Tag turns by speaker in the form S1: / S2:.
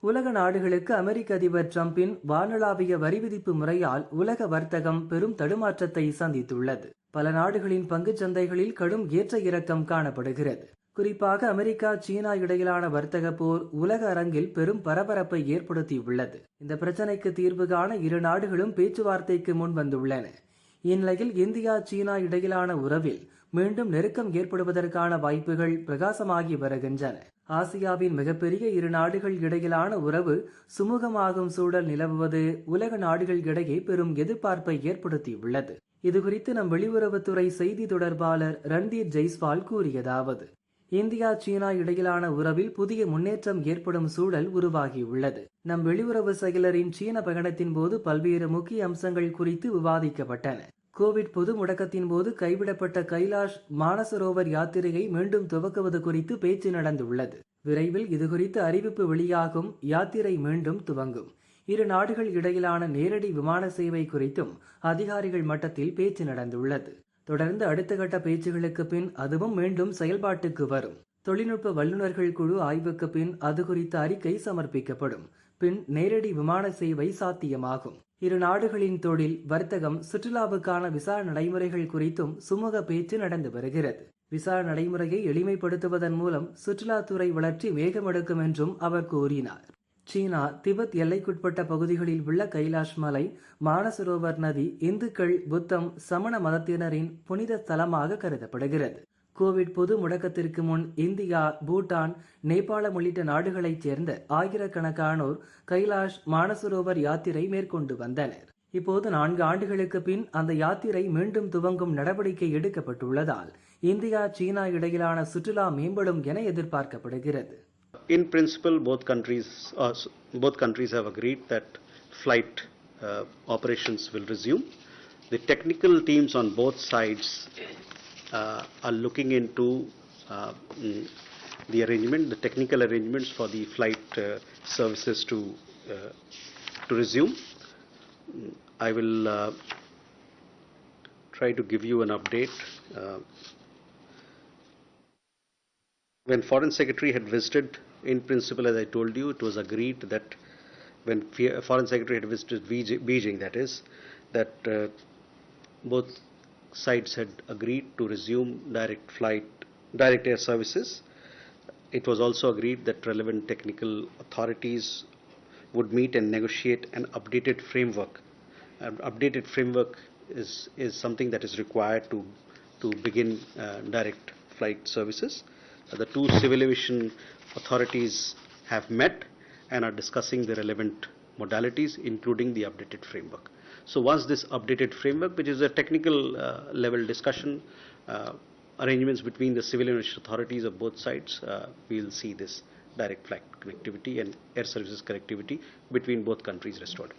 S1: உலக நாடுகளுக்கு அமெரிக்க அதிபர் டிரம்பின் வானளாவிய வரி விதிப்பு முறையால் உலக வர்த்தகம் பெரும் தடுமாற்றத்தை சந்தித்துள்ளது. பல நாடுகளின் பங்குச் சந்தைகளில் கடும் ஏற்ற இறக்கம் காணப்படுகிறது. குறிப்பாக அமெரிக்கா சீனா இடையிலான வர்த்தக போர் உலக அரங்கில் பெரும் பரபரப்பை ஏற்படுத்தியுள்ளது. இந்த பிரச்சனைக்கு தீர்வு காண இரு நாடுகளும் பேச்சுவார்த்தைக்கு முன் வந்துள்ளன. இந்நிலையில் இந்தியா சீனா இடையிலான உறவில் மீண்டும் நெருக்கம் ஏற்படுவதற்கான வாய்ப்புகள் பிரகாசமாகி வருகின்றன. ஆசியாவின் மிகப்பெரிய இரு நாடுகள் இடையிலான உறவு சுமூகமாகும் சூழல் நிலவுவது உலக நாடுகள் இடையே பெரும் எதிர்பார்ப்பை ஏற்படுத்தியுள்ளது. இதுகுறித்து நம் வெளியுறவுத்துறை செய்தி தொடர்பாளர் ரன்தீர் ஜெய்ஸ்வால் கூறியதாவது இந்தியா சீனா இடையிலான உறவில் புதிய முன்னேற்றம் ஏற்படும் சூழல் உருவாகியுள்ளது. நம் வெளியுறவு செயலரின் சீன பயணத்தின் போது பல்வேறு முக்கிய அம்சங்கள் குறித்து விவாதிக்கப்பட்டன. கோவிட் பொது முடக்கத்தின் போது கைவிடப்பட்ட கைலாஷ் மானசரோவர் யாத்திரையை மீண்டும் துவக்குவது குறித்து பேச்சு நடந்துள்ளது. விரைவில் இதுகுறித்து அறிவிப்பு வெளியாகும். யாத்திரை மீண்டும் துவங்கும். இரு நாடுகள் இடையிலான நேரடி விமான சேவை குறித்தும் அதிகாரிகள் மட்டத்தில் பேச்சு நடந்துள்ளது. தொடர்ந்து அடுத்த கட்ட பேச்சுகளுக்கு பின் அதுவும் மீண்டும் செயல்பாட்டுக்கு வரும். தொழில்நுட்ப வல்லுநர்கள் குழு ஆய்வுக்கு பின் அது குறித்த அறிக்கை சமர்ப்பிக்கப்படும். பின் நேரடி விமான சேவை சாத்தியமாகும். இரு நாடுகளின் தொழில் வர்த்தகம் சுற்றுலாவுக்கான விசா நடைமுறைகள் குறித்தும் சுமூக பேச்சு நடந்து வருகிறது. விசா நடைமுறையை எளிமைப்படுத்துவதன் மூலம் சுற்றுலாத்துறை வளர்ச்சி வேகமெடுக்கும் என்றும் அவர் கூறினார். சீனா திபெத் எல்லைக்குட்பட்ட பகுதிகளில் உள்ள கைலாஷ் மலை மானசரோவர் நதி இந்துக்கள் புத்தம் சமண மதத்தினரின் புனித ஸ்தலமாக கருதப்படுகிறது. கோவிட் பொது முடக்கத்திற்கு முன் இந்தியா பூட்டான் நேபாளம் உள்ளிட்ட நாடுகளைச் சேர்ந்த ஆயிரக்கணக்கானோர் கைலாஷ் மானசரோவர் யாத்திரை மேற்கொண்டு வந்தனர் இப்போது நான்கு ஆண்டுகளுக்கு பின் அந்த யாத்திரை மீண்டும் துவங்கும் நடவடிக்கை எடுக்கப்பட்டுள்ளதால் இந்தியா சீனா இடையிலான சுற்றுலா மேம்படும் என எதிர்பார்க்கப்படுகிறது
S2: In principle, both countries, uh, both countries have agreed that flight uh, operations will resume. The technical teams on both sides are looking into uh, mm, the arrangement, the technical arrangements for the flight uh, services to uh, to resume. I will uh, try to give you an update. Uh, when foreign secretary had visited in principle as i told you it was agreed that when foreign secretary had visited beijing that is that uh, both sides had agreed to resume direct flight direct air services. It was also agreed that relevant technical authorities would meet and negotiate an updated framework. An updated framework is is something that is required to to begin uh, direct flight services. Uh, the two civil aviation authorities have met and are discussing the relevant modalities, including the updated framework. So once this updated framework, which is a technical uh, level discussion, uh, arrangements between the civil aviation authorities of both sides, uh, we will see this direct flight connectivity and air services connectivity between both countries restored.